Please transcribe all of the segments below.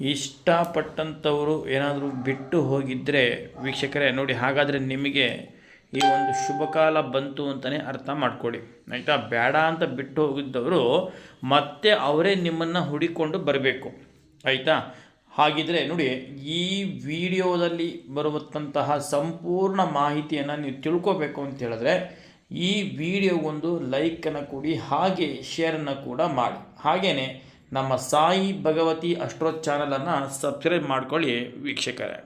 ಇಷ್ಟಪಟ್ಟಂಥವರು ಏನಾದರೂ ಬಿಟ್ಟು ಹೋಗಿದ್ದರೆ ವೀಕ್ಷಕರೇ, ನೋಡಿ, ಹಾಗಾದರೆ ನಿಮಗೆ ಈ ಒಂದು ಶುಭ ಕಾಲ ಬಂತು ಅಂತಲೇ ಅರ್ಥ ಮಾಡ್ಕೊಳ್ಳಿ. ಆಯಿತಾ? ಬೇಡ ಅಂತ ಬಿಟ್ಟು ಹೋಗಿದ್ದವರು ಮತ್ತೆ ಅವರೇ ನಿಮ್ಮನ್ನು ಹುಡಿಕೊಂಡು ಬರಬೇಕು. ಆಯಿತಾ? ಹಾಗಿದ್ರೆ ನೋಡಿ, ಈ ವಿಡಿಯೋದಲ್ಲಿ ಬರುವಂತಹ ಸಂಪೂರ್ಣ ಮಾಹಿತಿಯನ್ನು ನೀವು ತಿಳ್ಕೊಬೇಕು ಅಂತ ಹೇಳಿದ್ರೆ, ಈ ವಿಡಿಯೋಗೊಂದು ಲೈಕನ್ನು ಕೊಡಿ, ಹಾಗೆ ಶೇರನ್ನು ಕೂಡ ಮಾಡಿ. ಹಾಗೆಯೇ ನಮ್ಮ ಸಾಯಿ ಭಗವತಿ ಅಷ್ಟ್ರೋ ಚಾನಲನ್ನು ಸಬ್ಸ್ಕ್ರೈಬ್ ಮಾಡ್ಕೊಳ್ಳಿ ವೀಕ್ಷಕರೇ.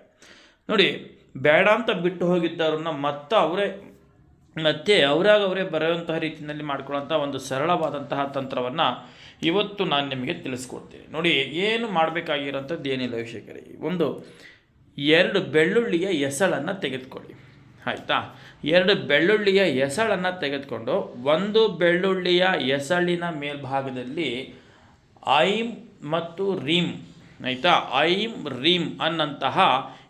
ನೋಡಿ, ಬೇಡ ಅಂತ ಬಿಟ್ಟು ಹೋಗಿದ್ದವ್ರನ್ನ ಮತ್ತೆ ಅವರೇ, ಮತ್ತೆ ಅವರಾಗ ಅವರೇ ಬರೆಯುವಂತಹ ರೀತಿಯಲ್ಲಿ ಮಾಡ್ಕೊಳ್ಳೋಂಥ ಒಂದು ಸರಳವಾದಂತಹ ತಂತ್ರವನ್ನು ಇವತ್ತು ನಾನು ನಿಮಗೆ ತಿಳಿಸ್ಕೊಡ್ತೀನಿ. ನೋಡಿ, ಏನು ಮಾಡಬೇಕಾಗಿರೋಂಥದ್ದು ಏನಿಲ್ಲ ವೀಕ್ಷಕರೇ. ಒಂದು, ಎರಡು ಬೆಳ್ಳುಳ್ಳಿಯ ಎಸಳನ್ನು ತೆಗೆದುಕೊಳ್ಳಿ. ಆಯಿತಾ? ಎರಡು ಬೆಳ್ಳುಳ್ಳಿಯ ಎಸಳನ್ನು ತೆಗೆದುಕೊಂಡು ಒಂದು ಬೆಳ್ಳುಳ್ಳಿಯ ಎಸಳಿನ ಮೇಲ್ಭಾಗದಲ್ಲಿ ಐಮ್ ಮತ್ತು ರೀಮ್, ಆಯಿತಾ? ಐಮ್ ರೀಂ ಅನ್ನಂತಹ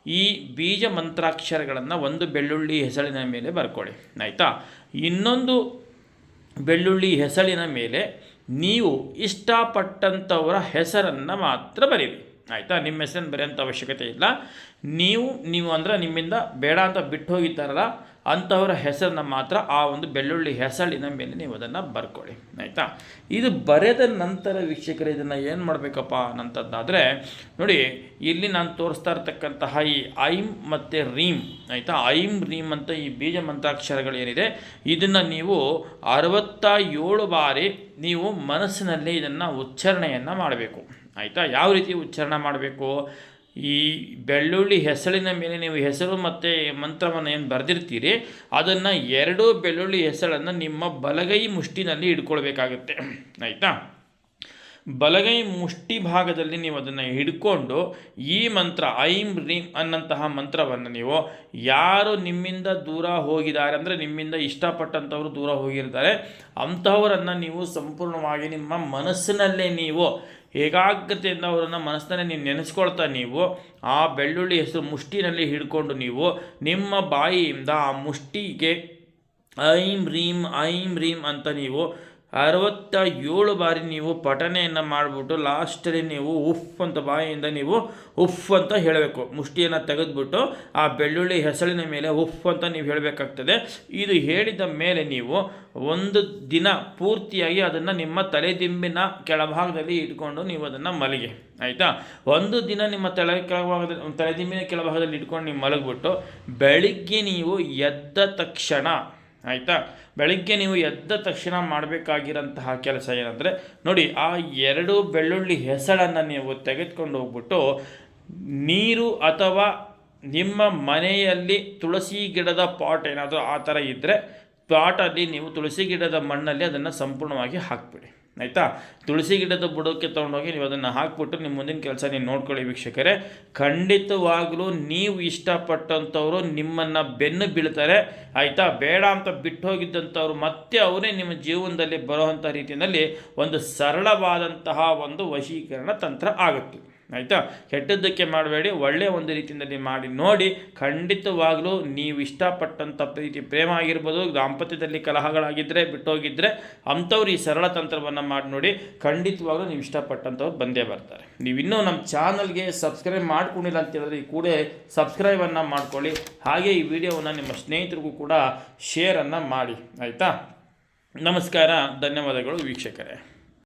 ಈ ಬೀಜ ಮಂತ್ರಾಕ್ಷರಗಳನ್ನು ಒಂದು ಬೆಳ್ಳುಳ್ಳಿ ಹೆಸಳಿನ ಮೇಲೆ ಬರ್ಕೊಳ್ಳಿ, ಆಯಿತಾ? ಇನ್ನೊಂದು ಬೆಳ್ಳುಳ್ಳಿ ಹೆಸಳಿನ ಮೇಲೆ ನೀವು ಇಷ್ಟಪಟ್ಟಂಥವರ ಹೆಸರನ್ನು ಮಾತ್ರ ಬರೀರಿ. ಆಯಿತಾ? ನಿಮ್ಮ ಹೆಸರನ್ನು ಬರೆಯೋಂಥ ಅವಶ್ಯಕತೆ ಇಲ್ಲ. ನೀವು ನೀವು ಅಂದರೆ ನಿಮ್ಮಿಂದ ಬೇಡ ಅಂತ ಬಿಟ್ಟು ಹೋಗಿದ್ದಾರಲ್ಲ ಅಂಥವರ ಹೆಸರನ್ನ ಮಾತ್ರ ಆ ಒಂದು ಬೆಳ್ಳುಳ್ಳಿ ಹೆಸಳಿನ ಮೇಲೆ ನೀವು ಅದನ್ನು ಬರ್ಕೊಳ್ಳಿ. ಆಯಿತಾ? ಇದು ಬರೆದ ನಂತರ ವೀಕ್ಷಕರು ಇದನ್ನು ಏನು ಮಾಡಬೇಕಪ್ಪ ಅನ್ನಂಥದ್ದಾದರೆ, ನೋಡಿ, ಇಲ್ಲಿ ನಾನು ತೋರಿಸ್ತಾ ಇರ್ತಕ್ಕಂತಹ ಈ ಐಮ್ ಮತ್ತು ರೀಮ್, ಆಯಿತಾ? ಐಮ್, ರೀಮ್ ಅಂತ ಈ ಬೀಜ ಮಂತ್ರಾಕ್ಷರಗಳು ಏನಿದೆ ಇದನ್ನು ನೀವು ಅರವತ್ತ ಏಳು ಬಾರಿ ನೀವು ಮನಸ್ಸಿನಲ್ಲಿ ಇದನ್ನು ಉಚ್ಚಾರಣೆಯನ್ನು ಮಾಡಬೇಕು. ಆಯಿತಾ? ಯಾವ ರೀತಿ ಉಚ್ಚಾರಣೆ ಮಾಡಬೇಕು? ಈ ಬೆಳ್ಳುಳ್ಳಿ ಹೆಸಳಿನ ಮೇಲೆ ನೀವು ಹೆಸರು ಮತ್ತು ಮಂತ್ರವನ್ನು ಏನು ಬರೆದಿರ್ತೀರಿ, ಅದನ್ನು ಎರಡೂ ಬೆಳ್ಳುಳ್ಳಿ ಹೆಸಳನ್ನು ನಿಮ್ಮ ಬಲಗೈ ಮುಷ್ಟಿನಲ್ಲಿ ಇಟ್ಕೊಳ್ಬೇಕಾಗತ್ತೆ ಆಯಿತಾ? ಬಲಗೈ ಮುಷ್ಟಿ ಭಾಗದಲ್ಲಿ ನೀವು ಅದನ್ನು ಹಿಡ್ಕೊಂಡು ಈ ಮಂತ್ರ ಐಂ ರೀಂ ಅನ್ನಂತಹ ಮಂತ್ರವನ್ನು ನೀವು ಯಾರು ನಿಮ್ಮಿಂದ ದೂರ ಹೋಗಿದ್ದಾರೆ ಅಂದರೆ ನಿಮ್ಮಿಂದ ಇಷ್ಟಪಟ್ಟಂಥವರು ದೂರ ಹೋಗಿರ್ತಾರೆ, ಅಂಥವರನ್ನು ನೀವು ಸಂಪೂರ್ಣವಾಗಿ ನಿಮ್ಮ ಮನಸ್ಸಿನಲ್ಲೇ ನೀವು ಏಕಾಗ್ರತೆಯಿಂದ ಅವರನ್ನು ಮನಸ್ಸಿನಲ್ಲಿ ನೀವು ನೆನೆಸ್ಕೊಳ್ತಾ ನೀವು ಆ ಬೆಳ್ಳುಳ್ಳಿ ಹೆಸರು ಮುಷ್ಟಿನಲ್ಲಿ ಹಿಡ್ಕೊಂಡು ನೀವು ನಿಮ್ಮ ಬಾಯಿಯಿಂದ ಆ ಮುಷ್ಟಿಗೆ ಐಂ ರೀಂ ಐಂ ರೀಂ ಅಂತ ನೀವು ಅರವತ್ತ ಏಳು ಬಾರಿ ನೀವು ಪಠನೆಯನ್ನು ಮಾಡಿಬಿಟ್ಟು ಲಾಸ್ಟಲ್ಲಿ ನೀವು ಉಫ್ ಅಂತ ಬಾಯಿಯಿಂದ ನೀವು ಉಫ್ ಅಂತ ಹೇಳಬೇಕು. ಮುಷ್ಟಿಯನ್ನು ತೆಗೆದುಬಿಟ್ಟು ಆ ಬೆಳ್ಳುಳ್ಳಿ ಹೆಸಳಿನ ಮೇಲೆ ಉಫ್ ಅಂತ ನೀವು ಹೇಳಬೇಕಾಗ್ತದೆ. ಇದು ಹೇಳಿದ ಮೇಲೆ ನೀವು ಒಂದು ದಿನ ಪೂರ್ತಿಯಾಗಿ ಅದನ್ನು ನಿಮ್ಮ ತಲೆದಿಂಬಿನ ಕೆಳಭಾಗದಲ್ಲಿ ಇಟ್ಕೊಂಡು ನೀವು ಅದನ್ನು ಮಲಗಿ. ಆಯಿತಾ? ಒಂದು ದಿನ ನಿಮ್ಮ ತಲೆ ಕೆಳಭಾಗದಲ್ಲಿ, ತಲೆದಿಂಬಿನ ಕೆಳಭಾಗದಲ್ಲಿ ಇಟ್ಕೊಂಡು ನೀವು ಮಲಗಿಬಿಟ್ಟು ಬೆಳಿಗ್ಗೆ ನೀವು ಎದ್ದ ತಕ್ಷಣ ಆಯಿತಾ? ಬೆಳಗ್ಗೆ ನೀವು ಎದ್ದ ತಕ್ಷಣ ಮಾಡಬೇಕಾಗಿರೋಂತಹ ಕೆಲಸ ಏನಂದರೆ, ನೋಡಿ, ಆ ಎರಡು ಬೆಳ್ಳುಳ್ಳಿ ಹೆಸಳನ್ನು ನೀವು ತೆಗೆದುಕೊಂಡು ಹೋಗ್ಬಿಟ್ಟು, ನೀರು ಅಥವಾ ನಿಮ್ಮ ಮನೆಯಲ್ಲಿ ತುಳಸಿ ಗಿಡದ ಪಾಟ್ ಏನಾದರೂ ಆ ಥರ ಇದ್ದರೆ ಪಾಟಲ್ಲಿ ನೀವು ತುಳಸಿ ಗಿಡದ ಮಣ್ಣಲ್ಲಿ ಅದನ್ನು ಸಂಪೂರ್ಣವಾಗಿ ಹಾಕ್ಬಿಡಿ. ಆಯಿತಾ? ತುಳಸಿ ಗಿಡದ ಬುಡಕ್ಕೆ ತೊಗೊಂಡೋಗಿ ನೀವು ಅದನ್ನು ಹಾಕ್ಬಿಟ್ಟು ನಿಮ್ಮ ಮುಂದಿನ ಕೆಲಸ ನೀವು ನೋಡ್ಕೊಳ್ಳಿ ವೀಕ್ಷಕರೇ. ಖಂಡಿತವಾಗಲೂ ನೀವು ಇಷ್ಟಪಟ್ಟಂಥವ್ರು ನಿಮ್ಮನ್ನು ಬೆನ್ನು ಬೀಳ್ತಾರೆ. ಆಯಿತಾ? ಬೇಡ ಅಂತ ಬಿಟ್ಟು ಹೋಗಿದ್ದಂಥವ್ರು ಮತ್ತೆ ಅವರೇ ನಿಮ್ಮ ಜೀವನದಲ್ಲಿ ಬರುವಂಥ ರೀತಿಯಲ್ಲಿ ಒಂದು ಸರಳವಾದಂತಹ ಒಂದು ವಶೀಕರಣ ತಂತ್ರ ಆಗುತ್ತೆ. ಆಯಿತಾ? ಕೆಟ್ಟದ್ದಕ್ಕೆ ಮಾಡಬೇಡಿ ಒಳ್ಳೆಯ ಒಂದು ರೀತಿಯಲ್ಲಿ ಮಾಡಿ ನೋಡಿ, ಖಂಡಿತವಾಗಲೂ ನೀವು ಇಷ್ಟಪಟ್ಟಂಥ ಪ್ರೀತಿ ಪ್ರೇಮ ಆಗಿರ್ಬೋದು, ದಾಂಪತ್ಯದಲ್ಲಿ ಕಲಹಗಳಾಗಿದ್ದರೆ ಬಿಟ್ಟೋಗಿದ್ದರೆ ಅಂಥವ್ರು ಈ ಸರಳ ತಂತ್ರವನ್ನು ಮಾಡಿ ನೋಡಿ, ಖಂಡಿತವಾಗಲೂ ನೀವು ಇಷ್ಟಪಟ್ಟಂಥವ್ರು ಬಂದೇ ಬರ್ತಾರೆ. ನೀವು ಇನ್ನೂ ನಮ್ಮ ಚಾನಲ್ಗೆ ಸಬ್ಸ್ಕ್ರೈಬ್ ಮಾಡ್ಕೊಂಡಿಲ್ಲ ಅಂತ ಹೇಳಿದ್ರೆ ಈ ಕೂಡಲೇ ಸಬ್ಸ್ಕ್ರೈಬನ್ನು ಮಾಡ್ಕೊಳ್ಳಿ. ಹಾಗೆ ಈ ವಿಡಿಯೋವನ್ನು ನಿಮ್ಮ ಸ್ನೇಹಿತರಿಗೂ ಕೂಡ ಶೇರನ್ನು ಮಾಡಿ. ಆಯಿತಾ? ನಮಸ್ಕಾರ, ಧನ್ಯವಾದಗಳು ವೀಕ್ಷಕರೇ.